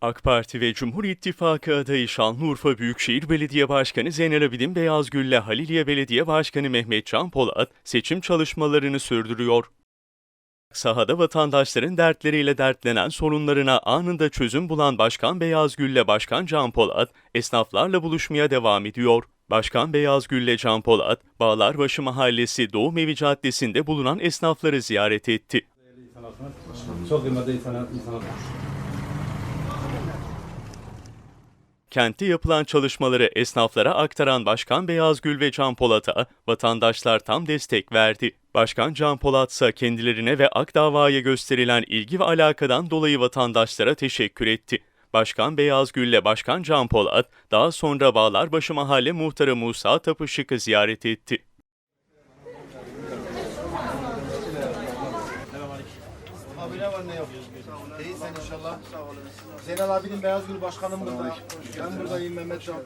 AK Parti ve Cumhur İttifakı adayı Şanlıurfa Büyükşehir Belediye Başkanı Zeynel Abidin Beyazgül ile Haliliye Belediye Başkanı Mehmet Can Polat seçim çalışmalarını sürdürüyor. Sahada vatandaşların dertleriyle dertlenen sorunlarına anında çözüm bulan Başkan Beyazgül ile Başkan Can Polat, esnaflarla buluşmaya devam ediyor. Başkan Beyazgül ile Can Polat, Bağlarbaşı Mahallesi Doğum Evi Caddesi'nde bulunan esnafları ziyaret etti. Çok kıymetli insan, insanlar. Kentte yapılan çalışmaları esnaflara aktaran Başkan Beyazgül ve Can Polat'a vatandaşlar tam destek verdi. Başkan Can Polat ise kendilerine ve Akdava'ya gösterilen ilgi ve alakadan dolayı vatandaşlara teşekkür etti. Başkan Beyazgül ile Başkan Can Polat daha sonra Bağlarbaşı Mahalle Muhtarı Musa Tapışık'ı ziyaret etti. Abi ne var ne yok? İyisin inşallah. Zeynel abinin Beyazgül başkanım burada. Ben buradayım Mehmet Can.